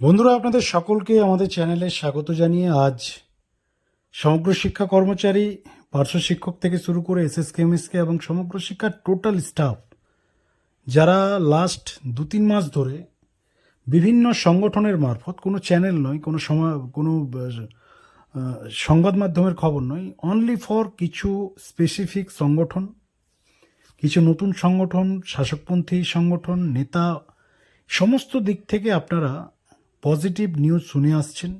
বন্ধুরা, আপনাদের সকলকে আমাদের চ্যানেলে স্বাগত জানিয়ে আজ সমগ্র শিক্ষা কর্মচারী, পার্শ্ব শিক্ষক থেকে শুরু করে এস এস কেমিসকে এবং সমগ্র শিক্ষার টোটাল স্টাফ, যারা লাস্ট দু তিন মাস ধরে বিভিন্ন সংগঠনের মারফত, কোনো চ্যানেল নয়, কোনো সময় কোনো সংবাদ মাধ্যমের খবর নয় অনলি ফর কিছু স্পেসিফিক সংগঠন, কিছু নতুন সংগঠন, শাসকপন্থী সংগঠন, নেতা, সমস্ত দিক থেকে আপনারা পজিটিভ নিউজ শুনে আসছেন।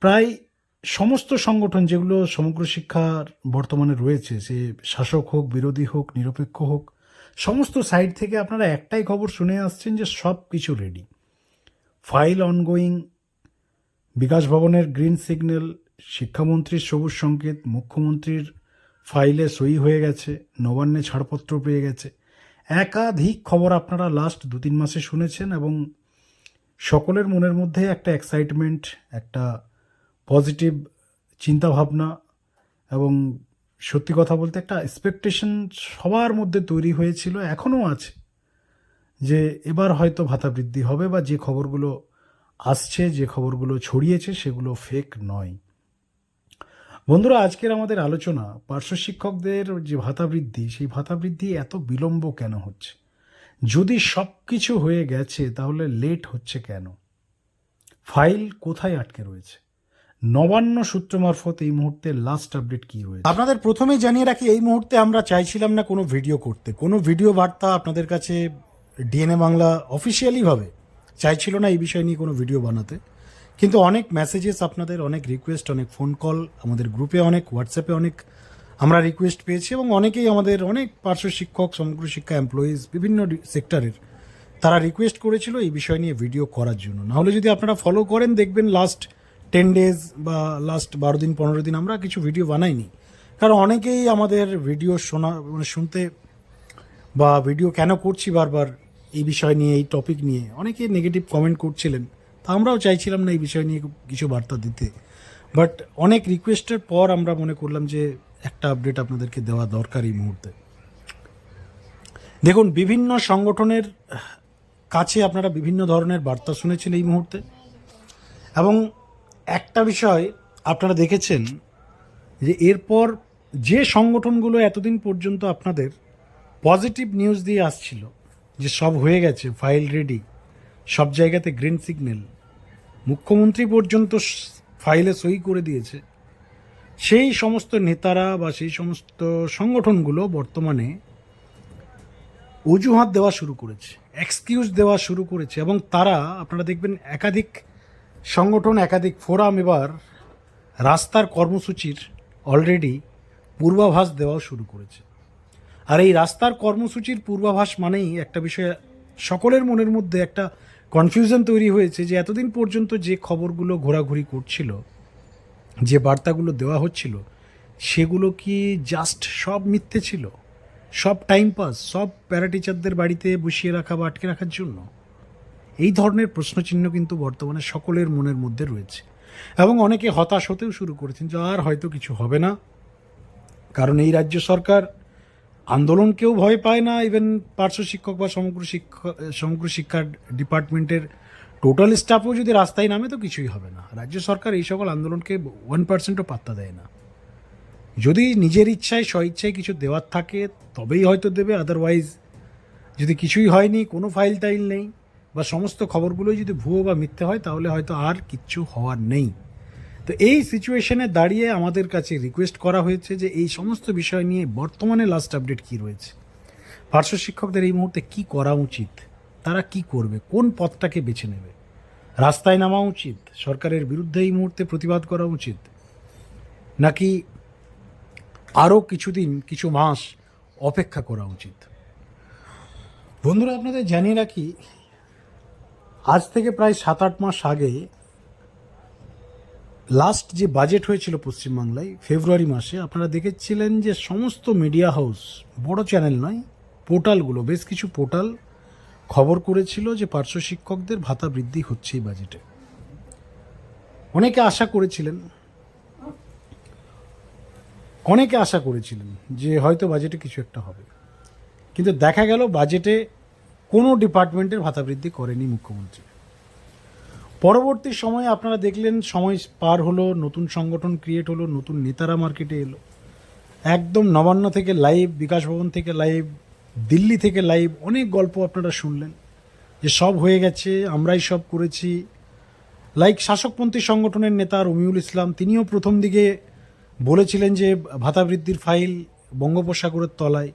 প্রায় সমস্ত সংগঠন যেগুলো সমগ্র শিক্ষার বর্তমানে রয়েছে, সে শাসক হোক, বিরোধী হোক, নিরপেক্ষ হোক, সমস্ত সাইড থেকে আপনারা একটাই খবর শুনে আসছেন যে সব কিছু রেডি ফাইল অনগোয়িং বিকাশ ভবনের গ্রিন সিগন্যাল শিক্ষামন্ত্রীর সবুজ সংকেত, মুখ্যমন্ত্রীর ফাইলে সই হয়ে গেছে, নবান্নে ছাড়পত্র পেয়ে গেছে। একাধিক খবর আপনারা লাস্ট দু তিন মাসে শুনেছেন এবং সকলের মনের মধ্যে একটা এক্সাইটমেন্ট একটা পজিটিভ চিন্তাভাবনা এবং সত্যি কথা বলতে একটা এক্সপেকটেশন সবার মধ্যে তৈরি হয়েছিল, এখনও আছে। যে এবার হয়তো ভাতা বৃদ্ধি হবে বা যে খবরগুলো আসছে, যে খবরগুলো ছড়িয়েছে, সেগুলো ফেক নয়। বন্ধুরা, আজকের আমাদের আলোচনা পার্শ্ব শিক্ষকদের যে ভাতা বৃদ্ধি, সেই ভাতা বৃদ্ধি এত বিলম্ব কেন হচ্ছে? যদি সব কিছু হয়ে গেছে, তাহলে লেট হচ্ছে কেন? ফাইল কোথায় আটকে রয়েছে? নবান্ন সূত্র মারফত এই মুহূর্তে লাস্ট আপডেট কি হয়েছে আপনাদের প্রথমেই জানিয়ে রাখি, এই মুহূর্তে আমরা চাইছিলাম না কোনো ভিডিও করতে। কোনো ভিডিও বার্তা আপনাদের কাছে ডিএনএ বাংলা অফিসিয়ালিভাবে চাইছিল না এই বিষয় নিয়ে কোনো ভিডিও বানাতে। কিন্তু অনেক মেসেজেস আপনাদের, অনেক রিকোয়েস্ট অনেক ফোন কল আমাদের গ্রুপে অনেক হোয়াটসঅ্যাপে অনেক আমরা রিকোয়েস্ট পেয়েছি এবং অনেকেই আমাদের অনেক পার্শ্ব শিক্ষক, সমগ্র শিক্ষা এমপ্লয়িজ বিভিন্ন সেক্টরের তারা রিকোয়েস্ট করেছিল এই বিষয় নিয়ে ভিডিও করার জন্য। নাহলে যদি আপনারা ফলো করেন, দেখবেন লাস্ট টেন ডেজ বা লাস্ট বারো দিন, পনেরো দিন আমরা কিছু ভিডিও বানাইনি। কারণ অনেকেই আমাদের ভিডিও শোনা মানে শুনতে বা ভিডিও কেন করছি বারবার এই বিষয় নিয়ে, এই টপিক নিয়ে, অনেকে নেগেটিভ কমেন্ট করছিলেন। তা আমরাও চাইছিলাম না এই বিষয় নিয়ে কিছু বার্তা দিতে। বাট অনেক রিকোয়েস্টের পর আমরা মনে করলাম যে একটা আপডেট আপনাদেরকে দেওয়া দরকার এই মুহূর্তে। দেখুন, বিভিন্ন সংগঠনের কাছে আপনারা বিভিন্ন ধরনের বার্তা শুনেছেন এই মুহূর্তে। এবং একটা বিষয় আপনারা দেখেছেন যে এরপর যে সংগঠনগুলো এতদিন পর্যন্ত আপনাদের পজিটিভ নিউজ দিয়ে আসছিল, যে সব হয়ে গেছে ফাইল রেডি সব জায়গাতে গ্রিন সিগন্যাল মুখ্যমন্ত্রী পর্যন্ত ফাইলে সই করে দিয়েছে। সেই সমস্ত নেতারা বা সেই সমস্ত সংগঠনগুলো বর্তমানে অজুহাত দেওয়া শুরু করেছে এক্সকিউজ দেওয়া শুরু করেছে এবং তারা, আপনারা দেখবেন একাধিক সংগঠন, একাধিক ফোরাম এবার রাস্তার কর্মসূচির অলরেডি পূর্বাভাস দেওয়া শুরু করেছে। আর এই রাস্তার কর্মসূচির পূর্বাভাস মানেই একটা বিষয় সকলের মনের মধ্যে একটা কনফিউশন তৈরি হয়েছে যে এতদিন পর্যন্ত যে খবরগুলো ঘোরাঘুরি করছিল যে বার্তাগুলো দেওয়া হচ্ছিল, সেগুলো কি জাস্ট সব মিথ্যে ছিল? সব টাইম পাস সব প্যারা টিচারদের বাড়িতে বসিয়ে রাখা বা আটকে রাখার জন্য? এই ধরনের প্রশ্নচিহ্ন কিন্তু বর্তমানে সকলের মনের মধ্যে রয়েছে। এবং অনেকে হতাশ হতেও শুরু করেছেন যে আর হয়তো কিছু হবে না। কারণ এই রাজ্য সরকার আন্দোলনকেও ভয় পায় না ইভেন পার্শ্ব শিক্ষক বা সমগ্র শিক্ষা সমগ্র শিক্ষা ডিপার্টমেন্টের টোটাল স্টাফও যদি রাস্তায় নামে তো কিছুই হবে না। রাজ্য সরকার এই সকল আন্দোলনকে ওয়ান পার্সেন্টও পাত্তা দেয় না। যদি নিজের ইচ্ছায়, স্বইচ্ছায় কিছু দেওয়ার থাকে, তবেই হয়তো দেবে আদারওয়াইজ যদি কিছুই হয়নি, কোনো ফাইল টাইল নেই, বা সমস্ত খবরগুলোই যদি ভুয়ো বা মিথ্যে হয়, তাহলে হয়তো আর কিচ্ছু হওয়ার নেই। তো এই সিচুয়েশনে দাঁড়িয়ে আমাদের কাছে রিকোয়েস্ট করা হয়েছে যে এই সমস্ত বিষয় নিয়ে বর্তমানে লাস্ট আপডেট কী রয়েছে? পার্শ্ব শিক্ষকদের এই মুহূর্তে কি করা উচিত? তারা কি করবে? কোন পথটাকে বেছে নেবে? রাস্তায় নামা উচিত, সরকারের বিরুদ্ধে এই মুহূর্তে প্রতিবাদ করা উচিত। নাকি আরও কিছুদিন, কিছু মাস অপেক্ষা করা উচিত? বন্ধুরা, আপনাদের জানিয়ে রাখি, আজ থেকে প্রায় সাত আট মাস আগে লাস্ট যে বাজেট হয়েছিল পশ্চিমবাংলায় ফেব্রুয়ারি মাসে, আপনারা দেখেছিলেন যে সমস্ত মিডিয়া হাউস বড় চ্যানেল নয় পোর্টালগুলো বেশ কিছু পোর্টাল খবর করেছিল যে পার্শ্ব শিক্ষকদের ভাতা বৃদ্ধি হচ্ছে এই বাজেটে অনেকে আশা করেছিলেন, অনেকে আশা করেছিলেন যে হয়তো বাজেটে কিছু একটা হবে। কিন্তু দেখা গেল বাজেটে কোনো ডিপার্টমেন্টের ভাতা বৃদ্ধি করেনি মুখ্যমন্ত্রী। পরবর্তী সময়ে আপনারা দেখলেন সময় পার হলো, নতুন সংগঠন ক্রিয়েট হলো, নতুন নেতারা মার্কেটে এলো। একদম নবান্ন থেকে লাইভ বিকাশ ভবন থেকে লাইভ দিল্লি থেকে লাইভ অনেক গল্প আপনারা শুনলেন, যে সব হয়ে গেছে, আমরাই সব করেছি। লাইক শাসকপন্থী সংগঠনের নেতা রমিউল ইসলাম, তিনিও প্রথম দিকে বলেছিলেন যে ভাতা বৃদ্ধির ফাইল বঙ্গোপসাগরের তলায়।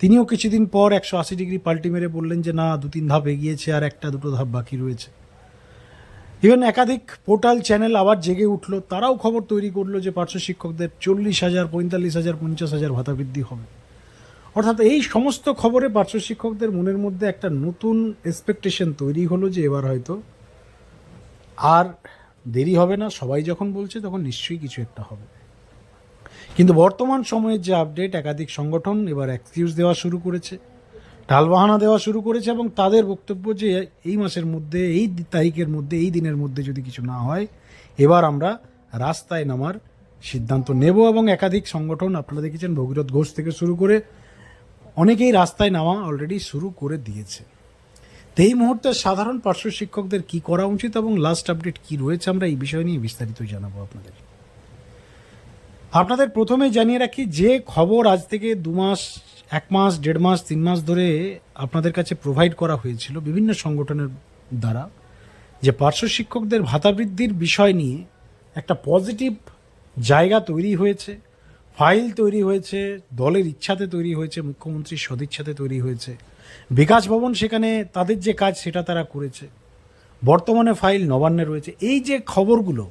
তিনিও কিছুদিন পর একশো আশি ডিগ্রি পাল্টি মেরে বললেন যে, না দু তিন ধাপ এগিয়েছে আর একটা দুটো ধাপ বাকি রয়েছে। ইভেন একাধিক পোর্টাল, চ্যানেল আবার জেগে উঠল। তারাও খবর তৈরি করল যে পার্শ্ব শিক্ষকদের চল্লিশ হাজার, পঁয়তাল্লিশ হাজার, পঞ্চাশ হাজার ভাতা বৃদ্ধি হবে। অর্থাৎ এই সমস্ত খবরে পার্শ্ব শিক্ষকদের মনের মধ্যে একটা নতুন এক্সপেকটেশন তৈরি হলো যে এবার হয়তো আর দেরি হবে না, সবাই যখন বলছে তখন নিশ্চয়ই কিছু একটা হবে। কিন্তু বর্তমান সময়ের যে আপডেট একাধিক সংগঠন এবার এক্সকিউজ দেওয়া শুরু করেছে, টালবাহানা দেওয়া শুরু করেছে এবং তাদের বক্তব্য যে এই মাসের মধ্যে, এই তারিখের মধ্যে, এই দিনের মধ্যে যদি কিছু না হয়, এবার আমরা রাস্তায় নামার সিদ্ধান্ত নেব এবং একাধিক সংগঠন, আপনারা দেখেছেন ভগীরথ ঘোষ থেকে শুরু করে অনেকেই রাস্তায় নামা অলরেডি শুরু করে দিয়েছে। তো এই মুহূর্তে সাধারণ পার্শ্ব শিক্ষকদের কি করা উচিত এবং লাস্ট আপডেট কি রয়েছে আমরা এই বিষয় নিয়ে বিস্তারিত জানাব আপনাদের। আপনাদের প্রথমে জানিয়ে রাখি, যে খবর আজ থেকে দু মাস, এক মাস, দেড় মাস, তিন মাস ধরে আপনাদের কাছে প্রোভাইড করা হয়েছিল বিভিন্ন সংগঠনের দ্বারা, যে পার্শ্ব শিক্ষকদের ভাতা বৃদ্ধির বিষয় নিয়ে একটা পজিটিভ জায়গা তৈরি হয়েছে। ফাইল তৈরি হয়েছে, দলের ইচ্ছাতে তৈরি হয়েছে, মুখ্যমন্ত্রীর সদিচ্ছাতে তৈরি হয়েছে। বিকাশ ভবন সেখানে তাদের যে কাজ সেটা তারা করেছে। বর্তমানে ফাইল নবান্নে রয়েছে। এই যে খবরগুলো,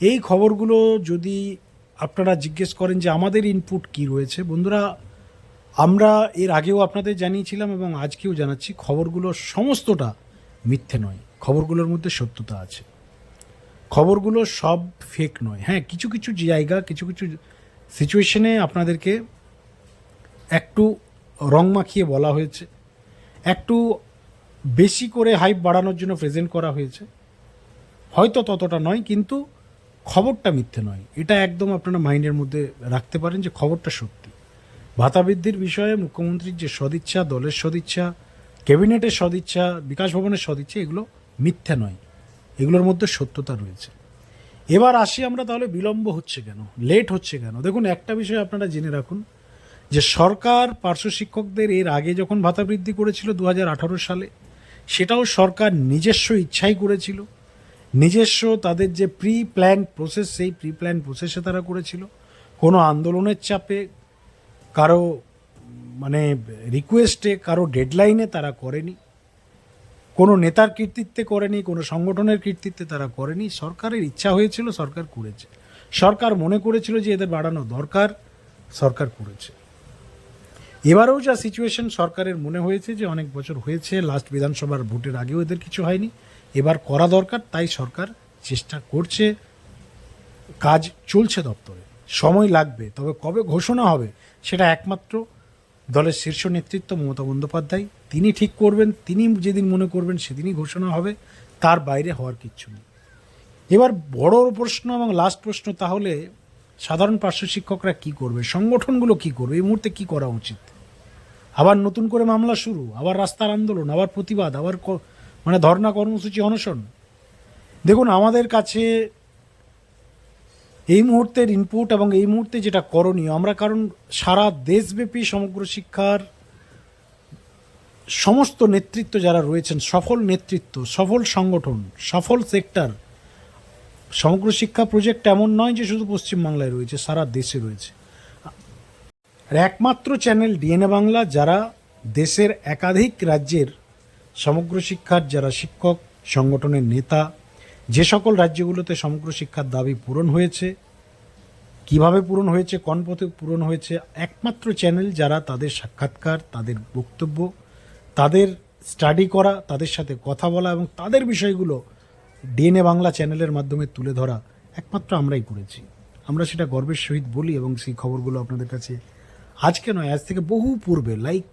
এই খবরগুলো যদি আপনারা জিজ্ঞেস করেন যে আমাদের ইনপুট কি রয়েছে, বন্ধুরা, আমরা এর আগেও আপনাদের জানিয়েছিলাম এবং আজকেও জানাচ্ছি, খবরগুলো সমস্তটা মিথ্যে নয়। খবরগুলোর মধ্যে সত্যতা আছে। খবরগুলো সব ফেক নয়। হ্যাঁ কিছু কিছু জায়গা, কিছু কিছু সিচুয়েশনে আপনাদেরকে একটু রং মাখিয়ে বলা হয়েছে, একটু বেশি করে হাইপ বাড়ানোর জন্য প্রেজেন্ট করা হয়েছে। হয়তো ততটা নয়, কিন্তু খবরটা মিথ্যে নয়। এটা একদম আপনারা মাইন্ডের মধ্যে রাখতে পারেন যে খবরটা সত্যি। ভাতা বৃদ্ধির বিষয়ে মুখ্যমন্ত্রীর যে সদিচ্ছা, দলের সদিচ্ছা, ক্যাবিনেটের সদিচ্ছা, বিকাশ ভবনের সদিচ্ছা, এগুলো মিথ্যে নয়। এগুলোর মধ্যে সত্যতা রয়েছে। এবার আসি আমরা তাহলে বিলম্ব হচ্ছে কেন? লেট হচ্ছে কেন? দেখুন, একটা বিষয় আপনারা জেনে রাখুন, যে সরকার পার্শ্ব শিক্ষকদের এর আগে যখন ভাতা বৃদ্ধি করেছিল দু হাজার আঠারো সালে, সেটাও সরকার নিজস্ব ইচ্ছাই করেছিল। নিজস্ব তাদের যে প্রি প্ল্যান প্রসেস সেই প্রি প্ল্যান প্রসেসে তারা করেছিল। কোনো আন্দোলনের চাপে, কারও মানে রিকোয়েস্টে কারও ডেডলাইনে তারা করেনি। কোনো নেতার কৃতিত্বে করেনি, কোনো সংগঠনের কৃতিত্বে তারা করেনি। সরকারের ইচ্ছা হয়েছিল, সরকার করেছে। সরকার মনে করেছিল যে এদের বাড়ানো দরকার, সরকার করেছে। এবারেও যা সিচুয়েশন সরকারের মনে হয়েছে যে অনেক বছর হয়েছে লাস্ট বিধানসভার ভোটের আগেও এদের কিছু হয়নি। এবার করা দরকার, তাই সরকার চেষ্টা করছে। কাজ চলছে দপ্তরে। সময় লাগবে, তবে কবে ঘোষণা হবে, সেটা একমাত্র দলের শীর্ষ নেতৃত্ব মমতা বন্দ্যোপাধ্যায় তিনি ঠিক করবেন, তিনি যেদিন মনে করবেন সেদিনই ঘোষণা হবে, তার বাইরে হওয়ার কিচ্ছু নেই। এবার বড় প্রশ্ন এবং লাস্ট প্রশ্ন তাহলে, সাধারণ পার্শ্ব শিক্ষকরা কি করবে? সংগঠনগুলো কি করবে? এই মুহূর্তে কি করা উচিত? আবার নতুন করে মামলা শুরু, আবার রাস্তার আন্দোলন, আবার প্রতিবাদ, আবার মানে ধর্ণা কর্মসূচি অনশন। দেখুন, আমাদের কাছে এই মুহূর্তের ইনপুট এবং এই মুহূর্তে যেটা করণীয়, আমরা কারণ সারা দেশব্যাপী সমগ্র শিক্ষার সমস্ত নেতৃত্ব যারা রয়েছেন, সফল নেতৃত্ব, সফল সংগঠন, সফল সেক্টর, সমগ্র শিক্ষা প্রজেক্ট এমন নয় যে শুধু পশ্চিমবাংলায় রয়েছে, সারা দেশে রয়েছে। আর একমাত্র চ্যানেল ডিএনএ বাংলা, যারা দেশের একাধিক রাজ্যের সমগ্র শিক্ষার যারা শিক্ষক, সংগঠনের নেতা, যে সকল রাজ্যগুলোতে সমগ্র শিক্ষার দাবি পূরণ হয়েছে, কীভাবে পূরণ হয়েছে, কোন পথে পূরণ হয়েছে, একমাত্র চ্যানেল যারা তাদের সাক্ষাৎকার, তাদের বক্তব্য তাদের স্টাডি করা, তাদের সাথে কথা বলা এবং তাদের বিষয়গুলো ডিএনএ বাংলা চ্যানেলের মাধ্যমে তুলে ধরা একমাত্র আমরাই করেছি। আমরা সেটা গর্বের সহিত বলি এবং সেই খবরগুলো আপনাদের কাছে আজকে নয় আজ থেকে বহু পূর্বে লাইক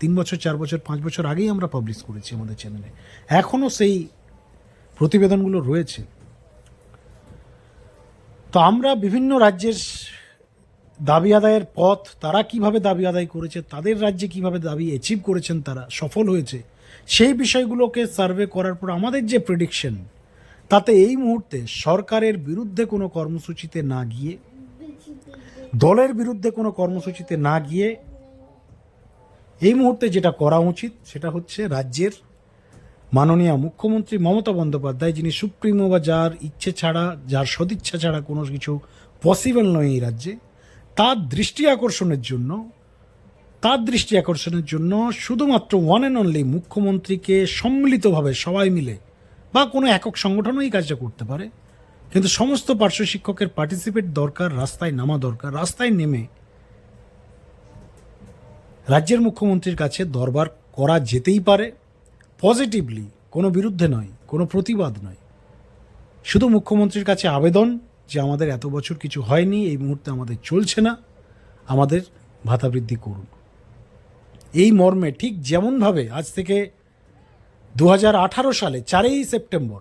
তিন বছর, চার বছর, পাঁচ বছর আগেই আমরা পাবলিশ করেছি আমাদের চ্যানেলে এখনও সেই প্রতিবেদনগুলো রয়েছে। তো আমরা বিভিন্ন রাজ্যের দাবি আদায়ের পথ তারা কীভাবে দাবি আদায় করেছে, তাদের রাজ্যে কীভাবে দাবি অ্যাচিভ করেছেন, তারা সফল হয়েছে, সেই বিষয়গুলোকে সার্ভে করার পর আমাদের যে প্রেডিকশন তাতে এই মুহূর্তে সরকারের বিরুদ্ধে কোনো কর্মসূচিতে না গিয়ে, দলের বিরুদ্ধে কোনো কর্মসূচিতে না গিয়ে, এই মুহূর্তে যেটা করা উচিত সেটা হচ্ছে রাজ্যের মাননীয় মুখ্যমন্ত্রী মমতা বন্দ্যোপাধ্যায়, যিনি সুপ্রিমো বা যার ইচ্ছে ছাড়া, যার সদিচ্ছা ছাড়া কোনো কিছু পসিবল নয় এই রাজ্যে। তার দৃষ্টি আকর্ষণের জন্য, তার দৃষ্টি আকর্ষণের জন্য শুধুমাত্র ওয়ান অ্যান্ড অনলি মুখ্যমন্ত্রীকে সম্মিলিতভাবে সবাই মিলে বা কোনো একক সংগঠনও এই কাজটা করতে পারে। কিন্তু সমস্ত পার্শ্ব শিক্ষকের পার্টিসিপেট দরকার, রাস্তায় নামা দরকার, রাস্তায় নেমে রাজ্যের মুখ্যমন্ত্রীর কাছে দরবার করা যেতেই পারে। পজিটিভলি কোনো বিরুদ্ধে নয়, কোনো প্রতিবাদ নয়। শুধু মুখ্যমন্ত্রীর কাছে আবেদন যে আমাদের এত বছর কিছু হয়নি, এই মুহূর্তে আমাদের চলছে না, আমাদের ভাতা বৃদ্ধি করুন। এই মর্মে ঠিক যেমনভাবে আজ থেকে দু হাজার আঠারো সালে চারই সেপ্টেম্বর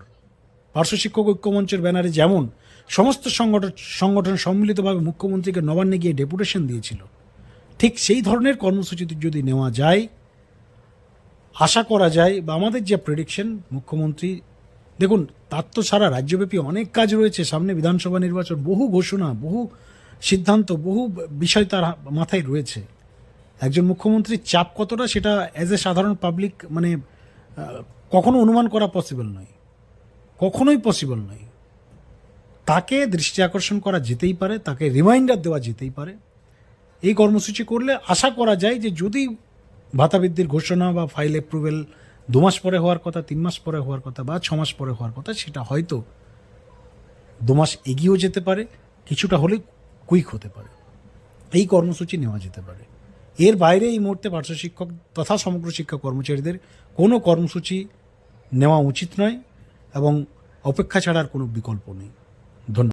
পার্শ্ব শিক্ষক ঐক্যমঞ্চের ব্যানারে যেমন সমস্ত সংগঠন সংগঠন সম্মিলিতভাবে মুখ্যমন্ত্রীকে নবান্নে গিয়ে ডেপুটেশন দিয়েছিল, ঠিক সেই ধরনের কর্মসূচিতে যদি নেওয়া যায়, আশা করা যায় বা আমাদের যে প্রেডিকশন মুখ্যমন্ত্রী দেখুন, তার তো সারা রাজ্যব্যাপী অনেক কাজ রয়েছে। সামনে বিধানসভা নির্বাচন, বহু ঘোষণা, বহু সিদ্ধান্ত, বহু বিষয় তার মাথায় রয়েছে। একজন মুখ্যমন্ত্রীর চাপ কতটা সেটা অ্যাজ এ সাধারণ পাবলিক মানে কখনো অনুমান করা পসিবল নয়। কখনোই পসিবল নয়। তাকে দৃষ্টি আকর্ষণ করা যেতেই পারে, তাকে রিমাইন্ডার দেওয়া যেতেই পারে। এই কর্মসূচি করলে আশা করা যায় যে যদি ভাতা বৃদ্ধির ঘোষণা বা ফাইল অ্যাপ্রুভেল দু মাস পরে হওয়ার কথা, তিন মাস পরে হওয়ার কথা বা ছ মাস পরে হওয়ার কথা, সেটা হয়তো দু মাস এগিয়েও যেতে পারে, কিছুটা হলে কুইক হতে পারে। এই কর্মসূচি নেওয়া যেতে পারে। এর বাইরে এই মুহূর্তে পার্শ্ব শিক্ষক তথা সমগ্র শিক্ষা কর্মচারীদের কোনো কর্মসূচি নেওয়া উচিত নয় এবং অপেক্ষা ছাড়ার কোনো বিকল্প নেই। ধন্যবাদ।